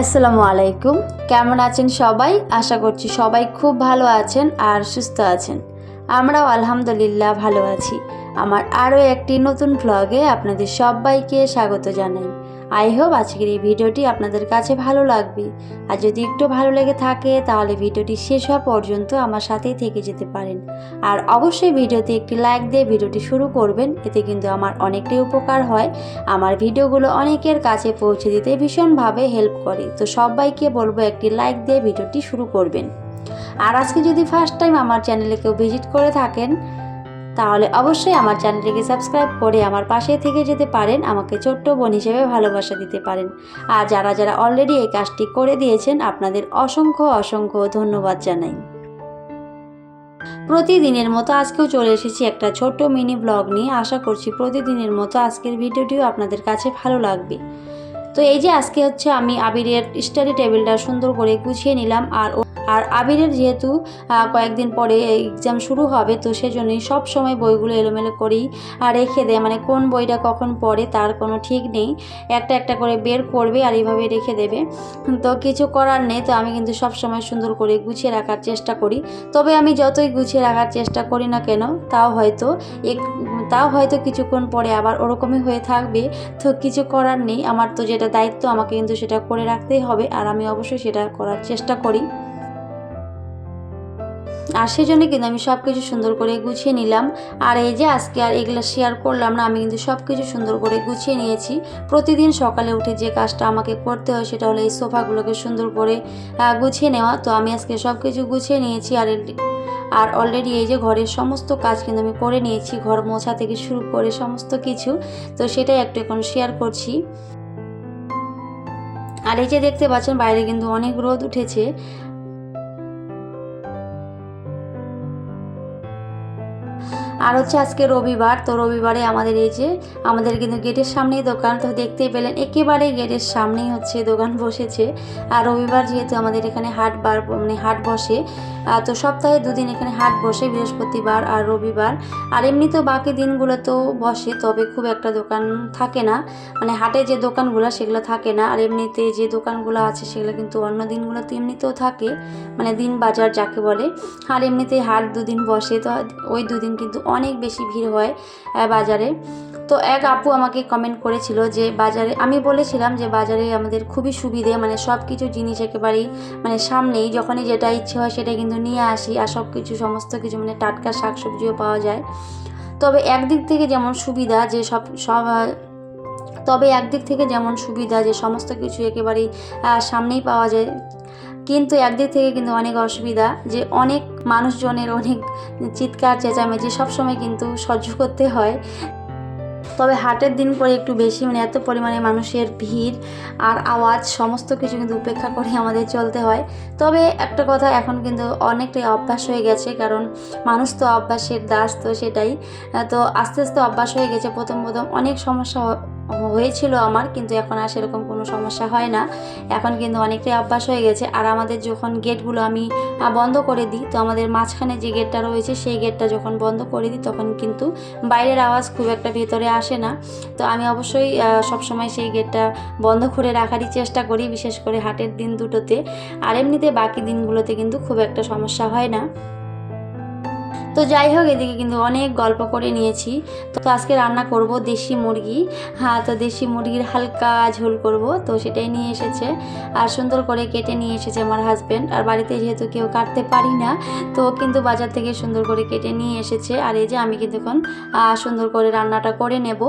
আসসালামু আলাইকুম। কেমন আছেন সবাই? আশা করছি সবাই খুব ভালো আছেন আর সুস্থ আছেন। আমরাও আলহামদুলিল্লাহ ভালো আছি। আমার আরও একটি নতুন ভ্লগে আপনাদের সবাইকে স্বাগত জানাই। আই হোপ আজকের এই ভিডিওটি আপনাদের কাছে ভালো লাগবে। আর যদি একটু ভালো লেগে থাকে, তাহলে ভিডিওটি শেষ হওয়া পর্যন্ত আমার সাথেই থেকে যেতে পারেন। আর অবশ্যই ভিডিওতে একটি লাইক দিয়ে ভিডিওটি শুরু করবেন, এতে কিন্তু আমার অনেকটাই উপকার হয়। আমার ভিডিওগুলো অনেকের কাছে পৌঁছে দিতে ভীষণভাবে হেল্প করে। তো সবাইকে বলব একটি লাইক দিয়ে ভিডিওটি শুরু করবেন। আর আজকে যদি ফার্স্ট টাইম আমার চ্যানেলে কেউ ভিজিট করে থাকেন তাহলে অবশ্যই আমার চ্যানেলটিকে সাবস্ক্রাইব করে আমার পাশে থেকে যেতে পারেন, আমাকে ছোট্ট বোন হিসেবে ভালোবাসা দিতে পারেন। আর যারা যারা অলরেডি এই কাজটি করে দিয়েছেন, আপনাদের অসংখ্য অসংখ্য ধন্যবাদ জানাই। প্রতিদিনের মতো আজকেও চলে এসেছি একটা ছোট্ট মিনি ব্লগ নিয়ে। আশা করছি প্রতিদিনের মতো আজকের ভিডিওটিও আপনাদের কাছে ভালো লাগবে। তো এই যে আজকে হচ্ছে আমি আবিরের স্টাডি টেবিলটা সুন্দর করে গুছিয়ে নিলাম আর আর আবিরের যেহেতু কয়েকদিন পরে এক্সাম শুরু হবে, তো সেজন্যই সব সময় বইগুলো এলোমেলো করি আর রেখে দেয়। মানে কোন বইটা কখন পড়ে তার কোনো ঠিক নেই। একটা একটা করে বের করবে আর এইভাবে রেখে দেবে। তো কিছু করার নেই, তো আমি কিন্তু সব সময় সুন্দর করে গুছিয়ে রাখার চেষ্টা করি। তবে আমি যতই গুছিয়ে রাখার চেষ্টা করি না কেন, তাও হয়তো এক তাও হয়তো কিছুক্ষণ পরে আবার ওরকমই হয়ে থাকবে। তো কিছু করার নেই, আমার তো যেটা দায়িত্ব আমাকে কিন্তু সেটা করে রাখতেই হবে আর আমি অবশ্যই সেটা করার চেষ্টা করি। আর সেই জন্য কিন্তু আমি সব কিছু সুন্দর করে গুছিয়ে নিলাম। আর এই যে আজকে আর এগুলো শেয়ার করলাম না, আমি কিন্তু সব কিছু সুন্দর করে গুছিয়ে নিয়েছি। প্রতিদিন সকালে উঠে যে কাজটা আমাকে করতে হয় সেটা হলো এই সোফাগুলোকে সুন্দর করে গুছিয়ে নেওয়া। তো আমি আজকে সব কিছু গুছিয়ে নিয়েছি আর আর অলরেডি এই যে ঘরের সমস্ত কাজ কিন্তু আমি করে নিয়েছি। ঘর মোছা থেকে শুরু করে সমস্ত কিছু। তো সেটাই একটু এখন শেয়ার করছি। আর এই যে দেখতে পাচ্ছেন বাইরে কিন্তু অনেক রোদ উঠেছে। আর হচ্ছে আজকে রবিবার, তো রবিবারে আমাদের এই যে, আমাদের কিন্তু গেটের সামনেই দোকান, তো দেখতেই পেলেন একেবারে গেটের সামনেই হচ্ছে দোকান বসেছে। আর রবিবার যেহেতু আমাদের এখানে হাট বার মানে হাট বসে তো সপ্তাহে দুদিন এখানে হাট বসে, বৃহস্পতিবার আর রবিবার। আর এমনি তো বাকি দিনগুলো তো বসে, তবে খুব একটা দোকান থাকে না। মানে হাটে যে দোকানগুলো, সেগুলো থাকে না। আর এমনিতে যে দোকানগুলো আছে, সেগুলো কিন্তু অন্য দিনগুলো তো এমনিতেও থাকে। মানে দিন বাজার যাকে বলে। আর এমনিতে হাট দুদিন বসে, তো ওই দুদিন কিন্তু অনেক বেশি ভিড় হয় বাজারে। তো এক আপু আমাকে কমেন্ট করেছিল যে, বাজারে আমি বলেছিলাম যে, বাজারে আমাদের খুবই সুবিধে মানে সব কিছু জিনিস একেবারেই মানে সামনেই, যখনই যেটা ইচ্ছে হয় সেটা কিন্তু নিয়ে আসি, আর সব কিছু সমস্ত কিছু মানে টাটকা শাকসবজিও পাওয়া যায়। তবে একদিক থেকে যেমন সুবিধা যে, সব সব তবে একদিক থেকে যেমন সুবিধা যে, সমস্ত কিছু একেবারেই সামনেই পাওয়া যায় কিন্তু একদিক থেকে কিন্তু অনেক অসুবিধা যে অনেক মানুষজনের অনেক চিৎকার, চেঁচামেচি সবসময় কিন্তু সহ্য করতে হয়। তবে হাটের দিন করে একটু বেশি মানে এত পরিমাণে মানুষের ভিড় আর আওয়াজ, সমস্ত কিছু কিন্তু উপেক্ষা করে আমাদের চলতে হয়। তবে একটা কথা, এখন কিন্তু অনেকটাই অভ্যাস হয়ে গেছে, কারণ মানুষ তো অভ্যাসের দাস তো সেটাই। তো আস্তে আস্তে অভ্যাস হয়ে গেছে, প্রথম প্রথম অনেক সমস্যা হয়েছিল আমার, কিন্তু এখন আর সেরকম কোনো সমস্যা হয় না। এখন কিন্তু অনেকটাই অভ্যাস হয়ে গেছে। আর আমাদের যখন গেটগুলো আমি বন্ধ করে দিই, তো আমাদের মাঝখানে যে গেটটা রয়েছে, সেই গেটটা যখন বন্ধ করে দিই, তখন কিন্তু বাইরের আওয়াজ খুব একটা ভেতরে আসে না। তো আমি অবশ্যই সবসময় সেই গেটটা বন্ধ করে রাখারই চেষ্টা করি, বিশেষ করে হাটের দিন দুটোতে। আর এমনিতে বাকি দিনগুলোতে কিন্তু খুব একটা সমস্যা হয় না। তো যাই হোক, এদিকে কিন্তু অনেক গল্প করে নিয়েছি। তো আজকে রান্না করব দেশি মুরগি। হ্যাঁ তো দেশি মুরগির হালকা ঝোল করব, তো সেটাই নিয়ে এসেছে। আর সুন্দর করে কেটে নিয়ে এসেছে আমার হাজব্যান্ড আর বাড়িতে যেহেতু কেউ কাটতে পারি না, তো কিন্তু বাজার থেকে সুন্দর করে কেটে নিয়ে এসেছে। আর এই যে আমি কিন্তু এখন সুন্দর করে রান্নাটা করে নেব।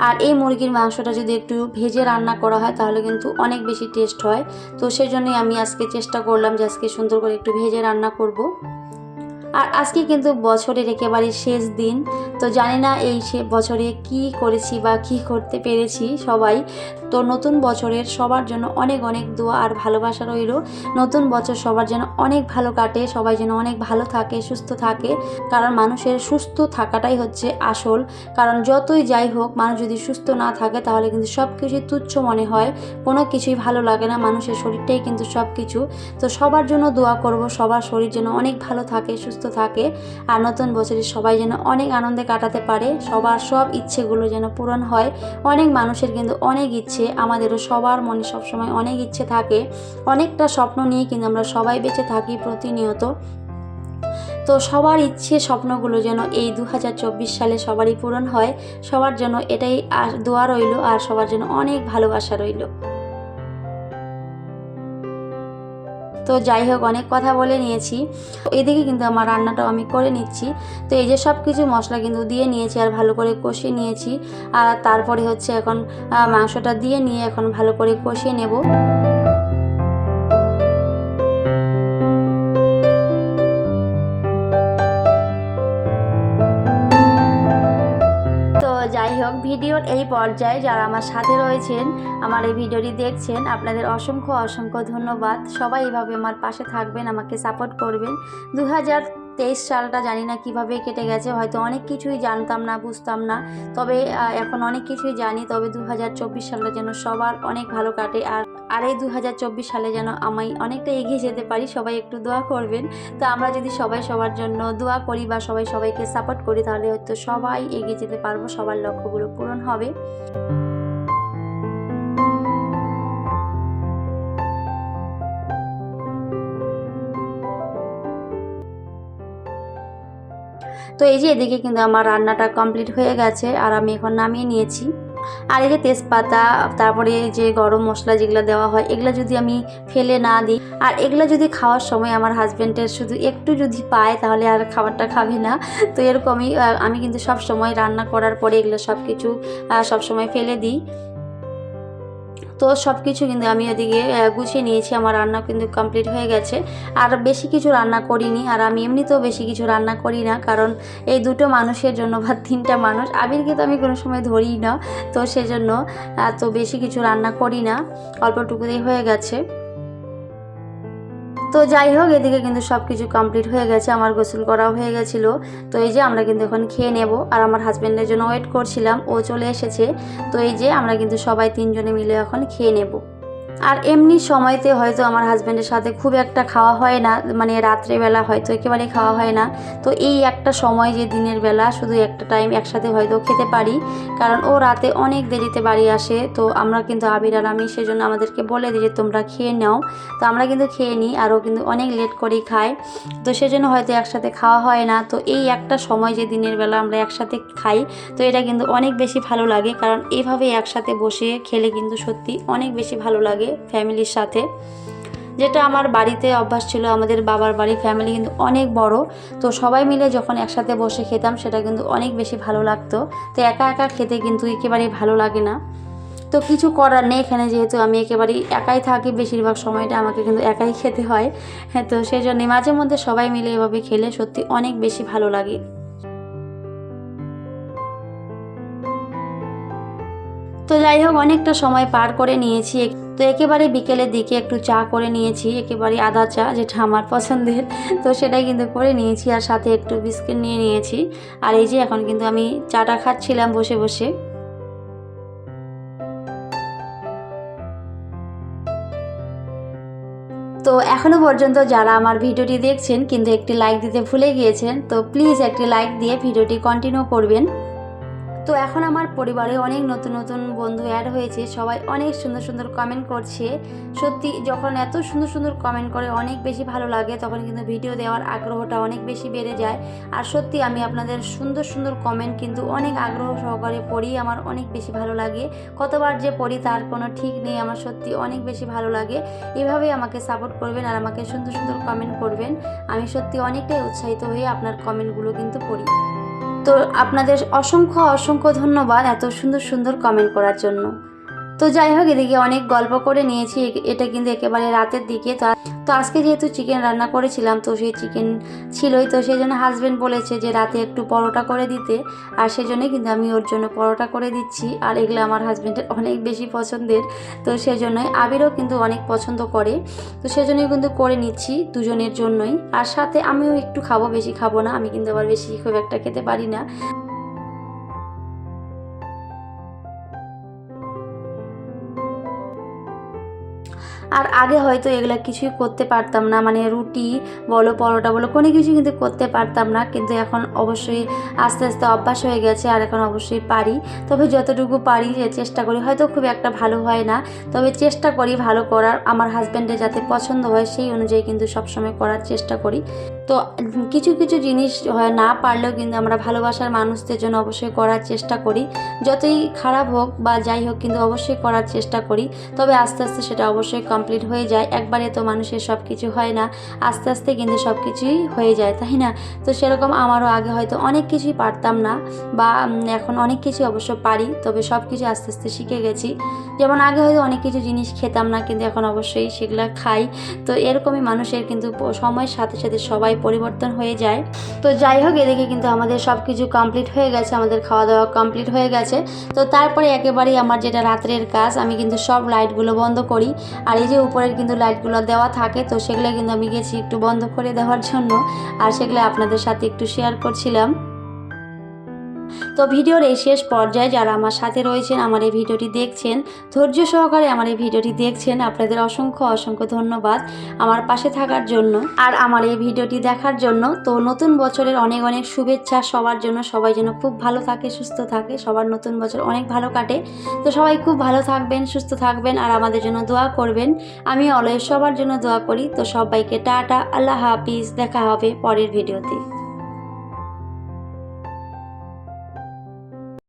আর এই মুরগির মাংসটা যদি একটু ভেজে রান্না করা হয়, তাহলে কিন্তু অনেক বেশি টেস্ট হয়। তো সেই জন্যই আমি আজকে চেষ্টা করলাম যে আজকে সুন্দর করে একটু ভেজে রান্না করব। আর আজকে কিন্তু বছরের একেবারে শেষ দিন, তো জানি না এই সে বছরে কি করেছি বা কি করতে পেরেছি সবাই। তো নতুন বছরের সবার জন্য অনেক অনেক দোয়া আর ভালোবাসা রইল। নতুন বছর সবার যেন অনেক ভালো কাটে, সবাই যেন অনেক ভালো থাকে, সুস্থ থাকে। কারণ মানুষের সুস্থ থাকাটাই হচ্ছে আসল। কারণ যতই যাই হোক, মানুষ যদি সুস্থ না থাকে, তাহলে কিন্তু সব কিছুই তুচ্ছ মনে হয়। কোনো কিছুই ভালো লাগে না মানুষের শরীরটাই কিন্তু সব কিছু তো সবার জন্য দোয়া করব, সবার শরীর যেন অনেক ভালো থাকে, সুস্থ সুস্থ থাকে আর নতুন বছরে সবাই যেন অনেক আনন্দে কাটাতে পারে। সবার সব ইচ্ছেগুলো যেন পূরণ হয়। অনেক মানুষের কিন্তু অনেক ইচ্ছে, আমাদেরও সবার মনে সবসময় অনেক ইচ্ছে থাকে। অনেকটা স্বপ্ন নিয়ে কিন্তু আমরা সবাই বেঁচে থাকি প্রতিনিয়ত। তো সবার ইচ্ছে, স্বপ্নগুলো যেন এই দু হাজার চব্বিশ সালে সবারই পূরণ হয়। সবার জন্য এটাই আর দোয়া রইল আর সবার জন্য অনেক ভালোবাসা রইল। তো যাই হোক, অনেক কথা বলে নিয়েছি। এদিকে কিন্তু আমার রান্নাটাও আমি করে নিচ্ছি। তো এই যে সব কিছু মশলা কিন্তু দিয়ে নিয়েছি আর ভালো করে কষিয়ে নিয়েছি। আর তারপরে হচ্ছে এখন মাংসটা দিয়ে নিয়ে এখন ভালো করে কষিয়ে নেব। এই পর্যায়ে যারা আমার সাথে রয়েছেন, আমার এই ভিডিওটি দেখছেন, আপনাদের অসংখ্য অসংখ্য ধন্যবাদ। সবাই এভাবে আমার পাশে থাকবেন, আমাকে সাপোর্ট করবেন। দু হাজার তেইশ সালটা জানি না কীভাবে কেটে গেছে, হয়তো অনেক কিছুই জানতাম না, বুঝতাম না। তবে এখন অনেক কিছুই জানি, তবে দু হাজার চব্বিশ সালটা যেন সবার অনেক ভালো কাটে, আর আর এই দু হাজার চব্বিশ সালে যেন আমি অনেকটা এগিয়ে যেতে পারি, সবাই একটু দোয়া করবেন। তো আমরা যদি সবাই সবার জন্য দোয়া করি বা সবাই সবাইকে সাপোর্ট করি, তাহলে হয়তো সবাই এগিয়ে যেতে পারব, সবার লক্ষ্যগুলো পূরণ হবে। তো এই যে এদিকে কিন্তু আমার রান্নাটা কমপ্লিট হয়ে গেছে আর আমি এখন নামিয়ে নিয়েছি। আর এই যে তেজপাতা, তারপরে যে গরম মশলা যেগুলো দেওয়া হয়, এগুলো যদি আমি ফেলে না দিই, আর এগুলো যদি খাওয়ার সময় আমার হাজব্যান্ডের শুধু একটু যদি পায়, তাহলে আর খাবারটা খাবে না। তো এরকমই আমি কিন্তু সব সময় রান্না করার পরে এগুলো সব কিছু সব সময় ফেলে দিই। তো সব কিছু কিন্তু আমি ওদিকে গুছিয়ে নিয়েছি। আমার রান্না কিন্তু কমপ্লিট হয়ে গেছে। আর বেশি কিছু রান্না করিনি। আর আমি এমনিতেও বেশি কিছু রান্না করি না, কারণ এই দুটো মানুষের জন্য বা তিনটা মানুষ, আবিরকে তো আমি কোনো সময় ধরি না। তো সেজন্য তো বেশি কিছু রান্না করি না। অল্পটুকুতেই হয়ে গেছে। তো যাই হোক, এদিকে কিন্তু সব কিছু কমপ্লিট হয়ে গেছে, আমার গোসল করাও হয়ে গেছিল। তো এই যে আমরা কিন্তু এখন খেয়ে নেব, আর আমার হাজব্যান্ডের জন্য ওয়েট করছিলাম, ও চলে এসেছে। তো এই যে আমরা কিন্তু সবাই তিনজনে মিলে এখন খেয়ে নেব। আর এমনি সময়তে হয়তো আমার হাজব্যান্ডের সাথে খুব একটা খাওয়া হয় না মানে রাত্রেবেলা হয়তো একেবারে খাওয়া হয় না। তো এই একটা সময় যে দিনের বেলা শুধু একটা টাইম একসাথে হয়তো খেতে পারি, কারণ ও রাতে অনেক দেরিতে বাড়ি আসে। তো আমরা কিন্তু আবির আর আমি সেজন্য আমাদেরকে বলে দিই যে, তোমরা খেয়ে নাও। তো আমরা কিন্তু খেয়ে নিই আরও কিন্তু অনেক লেট করেই খায়। তো সেজন্য হয়তো একসাথে খাওয়া হয় না। তো এই একটা সময় যে দিনের বেলা আমরা একসাথে খাই, তো এটা কিন্তু অনেক বেশি ভালো লাগে। কারণ এইভাবে একসাথে বসে খেলে কিন্তু সত্যি অনেক বেশি ভালো লাগে। ফ্যামিলির সাথে। যেটা আমার বাড়িতে অভ্যাস ছিল, আমাদের বাবার বাড়ি ফ্যামিলি কিন্তু অনেক বড়। তো সবাই মিলে যখন একসাথে বসে খেতাম, সেটা কিন্তু অনেক বেশি ভালো লাগতো। তো একা একা খেতে কিন্তু একেবারেই ভালো লাগে না। তো কিছু করার নেই এখানে যেহেতু আমি একেবারেই একাই থাকি, বেশিরভাগ সময়টা আমাকে কিন্তু একাই খেতে হয়। হ্যাঁ তো সেই জন্যে মাঝে মধ্যে সবাই মিলে এভাবে খেলে সত্যি অনেক বেশি ভালো লাগে। তো যাই হোক, অনেকটা সময় পার করে নিয়েছি। তো একেবারে বিকেলের দিকে একটু চা করে নিয়েছি, একেবারে আদা চা যেটা আমার পছন্দের। তো সেটাই কিন্তু করে নিয়েছি আর সাথে একটু বিস্কিট নিয়ে নিয়েছি। আর এই যে এখন কিন্তু আমি চাটা খাচ্ছিলাম বসে বসে। তো এখনও পর্যন্ত যারা আমার ভিডিওটি দেখছেন কিন্তু একটি লাইক দিতে ভুলে গিয়েছেন, তো প্লিজ একটি লাইক দিয়ে ভিডিওটি কন্টিনিউ করবেন। তো এখন আমার পরিবারে অনেক নতুন নতুন বন্ধু অ্যাড হয়েছে। সবাই অনেক সুন্দর সুন্দর কমেন্ট করছে। সত্যি যখন এত সুন্দর সুন্দর কমেন্ট করে অনেক বেশি ভালো লাগে, তখন কিন্তু ভিডিও দেওয়ার আগ্রহটা অনেক বেশি বেড়ে যায়। আর সত্যি আমি আপনাদের সুন্দর সুন্দর কমেন্ট কিন্তু অনেক আগ্রহ সহকারে পড়ি, আমার অনেক বেশি ভালো লাগে। কতবার যে পড়ি তার কোনো ঠিক নেই, আমার সত্যি অনেক বেশি ভালো লাগে। এভাবেই আমাকে সাপোর্ট করবেন আর আমাকে সুন্দর সুন্দর কমেন্ট করবেন। আমি সত্যি অনেকটাই উৎসাহিত হয়ে আপনার কমেন্টগুলো কিন্তু পড়ি। তো আপনাদের অসংখ্য অসংখ্য ধন্যবাদ এত সুন্দর সুন্দর কমেন্ট করার জন্য। তো যাই হোক, এদিকে অনেক গল্প করে নিয়েছি এটা কিন্তু একেবারে রাতের দিকে, তো তো আজকে যেহেতু চিকেন রান্না করেছিলাম, তো সেই চিকেন ছিলই। তো সেই জন্য হাজব্যান্ড বলেছে যে, রাতে একটু পরোটা করে দিতে। আর সেই জন্যই কিন্তু আমি ওর জন্য পরোটা করে দিচ্ছি। আর এগুলো আমার হাজব্যান্ডের অনেক বেশি পছন্দের। তো সেই জন্যই আবিরও কিন্তু অনেক পছন্দ করে। তো সেজন্যই কিন্তু করে নিচ্ছি দুজনের জন্যই। আর সাথে আমিও একটু খাব, বেশি খাব না। আমি কিন্তু আবার বেশি খুব একটা খেতে পারি না। আর আগে হয়তো এগুলো কিছুই করতে পারতাম না মানে রুটি বলো, পরোটা বলো, কোনো কিছু কিন্তু করতে পারতাম না। কিন্তু এখন অবশ্যই আস্তে আস্তে অভ্যাস হয়ে গেছে আর এখন অবশ্যই পারি। তবে যতটুকু পারি যে চেষ্টা করি। হয়তো খুব একটা ভালো হয় না, তবে চেষ্টা করি ভালো করার। আমার হাজব্যান্ডের যাতে পছন্দ হয় সেই অনুযায়ী কিন্তু সবসময় করার চেষ্টা করি। তো কিছু কিছু জিনিস, হয়, না পারলেও কিন্তু আমরা ভালোবাসার মানুষদের জন্য অবশ্যই করার চেষ্টা করি। যতই খারাপ হোক বা যাই হোক কিন্তু অবশ্যই করার চেষ্টা করি। তবে আস্তে আস্তে সেটা অবশ্যই কমপ্লিট হয়ে যায়। একবারে তো মানুষের সব কিছু হয় না। আস্তে আস্তে কিন্তু সব কিছুই হয়ে যায়, তাই না? তো সেরকম আমারও আগে হয়তো অনেক কিছুই পারতাম না বা এখন অনেক কিছু অবশ্য পারি। তবে সব কিছু আস্তে আস্তে শিখে গেছি। যেমন আগে হয়তো অনেক কিছু জিনিস খেতাম না, কিন্তু এখন অবশ্যই সেগুলো খাই। তো এরকমই মানুষের কিন্তু সময়ের সাথে সাথে সবাই পরিবর্তন হয়ে যায়। তো যাই হোক, এদিকে কিন্তু আমাদের সব কিছু কমপ্লিট হয়ে গেছে, আমাদের খাওয়া দাওয়া কমপ্লিট হয়ে গেছে। তো তারপরে একেবারেই আমার যেটা রাত্রের কাজ, আমি কিন্তু সব লাইটগুলো বন্ধ করি। আর এই যে উপরের কিন্তু লাইটগুলো দেওয়া থাকে, তো সেগুলো কিন্তু আমি গেছি একটু বন্ধ করে দেওয়ার জন্য। আর সেগুলো আপনাদের সাথে একটু শেয়ার করছিলাম। তো ভিডিওর এই শেষ পর্যায়ে যারা আমার সাথে রয়েছেন, আমার এই ভিডিওটি দেখছেন, ধৈর্য সহকারে আমার এই ভিডিওটি দেখছেন, আপনাদের অসংখ্য অসংখ্য ধন্যবাদ আমার পাশে থাকার জন্য। আর আমার এই ভিডিওটি দেখার জন্য তো নতুন বছরের অনেক অনেক শুভেচ্ছা সবার জন্য। সবাই যেন খুব ভালো থাকে, সুস্থ থাকে। সবার নতুন বছর অনেক ভালো কাটে। তো সবাই খুব ভালো থাকবেন, সুস্থ থাকবেন আর আমাদের জন্য দোয়া করবেন। আমি অলয় সবার জন্য দোয়া করি। তো সবাইকে টাটা, আল্লাহ হাফিজ। দেখা হবে পরের ভিডিওতে।